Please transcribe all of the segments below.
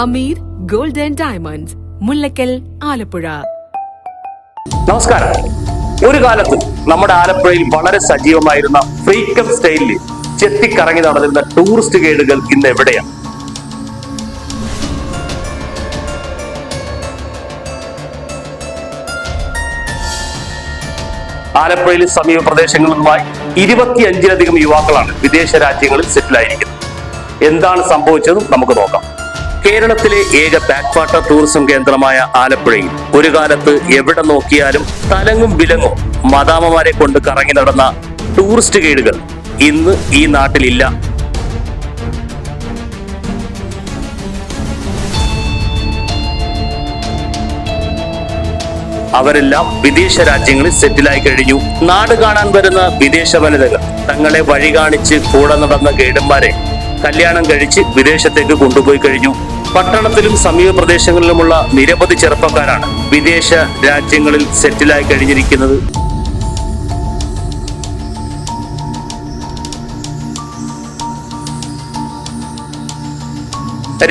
Hameed gold and diamonds Mullakkal Alappuzha. നമസ്കാരം. ഒരു കാലത്ത് നമ്മുടെ ആലപ്പുഴയിൽ വളരെ സജീവമായിരുന്ന ഫ്രീക്കം സ്റ്റൈലിൽ ചെത്തിക്കറങ്ങി നടന്നിരുന്ന ടൂറിസ്റ്റ് ഗൈഡുകൾ ഇന്ന് എവിടെയാണ് ആലപ്പുഴയിലെ സമീപ പ്രദേശങ്ങളുമായി ഇരുപത്തിയഞ്ചിലധികം യുവാക്കളാണ് വിദേശ രാജ്യങ്ങളിൽ സെറ്റിലായിരിക്കുന്നത്. എന്താണ് സംഭവിച്ചതും നമുക്ക് നോക്കാം. കേരളത്തിലെ ഏക ബാക്ക് വാട്ടർ ടൂറിസം കേന്ദ്രമായ ആലപ്പുഴയിൽ ഒരു കാലത്ത് എവിടെ നോക്കിയാലും തലങ്ങും വിലങ്ങും മദാമമാരെ കൊണ്ട് കറങ്ങി നടന്ന ടൂറിസ്റ്റ് ഗൈഡുകൾ ഇന്ന് ഈ നാട്ടിലില്ല. അവരെല്ലാം വിദേശ രാജ്യങ്ങളിൽ സെറ്റിലായി കഴിഞ്ഞു. നാട് കാണാൻ വരുന്ന വിദേശ വനിതകൾ തങ്ങളെ വഴി കാണിച്ച് കൂടെ നടന്ന ഗൈഡന്മാരെ കല്യാണം കഴിച്ച് വിദേശത്തേക്ക് കൊണ്ടുപോയി കഴിഞ്ഞു. പട്ടണത്തിലും സമീപ പ്രദേശങ്ങളിലുമുള്ള നിരവധി ചെറുപ്പക്കാരാണ് വിദേശ രാജ്യങ്ങളിൽ സെറ്റിലായി കഴിഞ്ഞിരിക്കുന്നത്.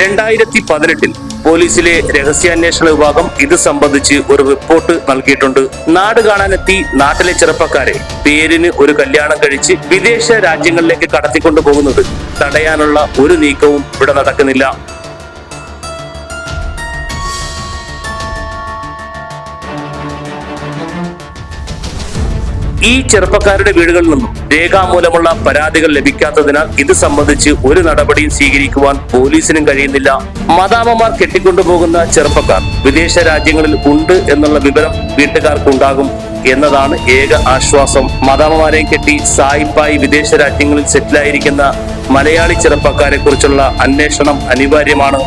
രണ്ടായിരത്തി പതിനെട്ടിൽ പോലീസിലെ രഹസ്യാന്വേഷണ വിഭാഗം ഇത് സംബന്ധിച്ച് ഒരു റിപ്പോർട്ട് നൽകിയിട്ടുണ്ട്. നാട് കാണാനെത്തി നാട്ടിലെ ചെറുപ്പക്കാരെ പേരിന് ഒരു കല്യാണം കഴിച്ച് വിദേശ രാജ്യങ്ങളിലേക്ക് കടത്തിക്കൊണ്ടു പോകുന്നത് തടയാനുള്ള ഒരു നീക്കവും ഇവിടെ നടക്കുന്നില്ല. ഈ ചെറുപ്പക്കാരുടെ വീടുകളിൽ നിന്നും രേഖാമൂലമുള്ള പരാതികൾ ലഭിക്കാത്തതിനാൽ ഇത് സംബന്ധിച്ച് ഒരു നടപടിയും സ്വീകരിക്കുവാൻ പോലീസിനും കഴിയുന്നില്ല. മദാമമാർ കെട്ടിക്കൊണ്ടുപോകുന്ന ചെറുപ്പക്കാർ വിദേശ രാജ്യങ്ങളിൽ ഉണ്ട് എന്നുള്ള വിവരം വീട്ടുകാർക്കുണ്ടാകും എന്നതാണ് ഏക ആശ്വാസം. മദാമമാരെ കെട്ടി സായിപ്പായി വിദേശ രാജ്യങ്ങളിൽ സെറ്റിലായിരിക്കുന്ന മലയാളി ചെറുപ്പക്കാരെ കുറിച്ചുള്ള അന്വേഷണം അനിവാര്യമാണ്.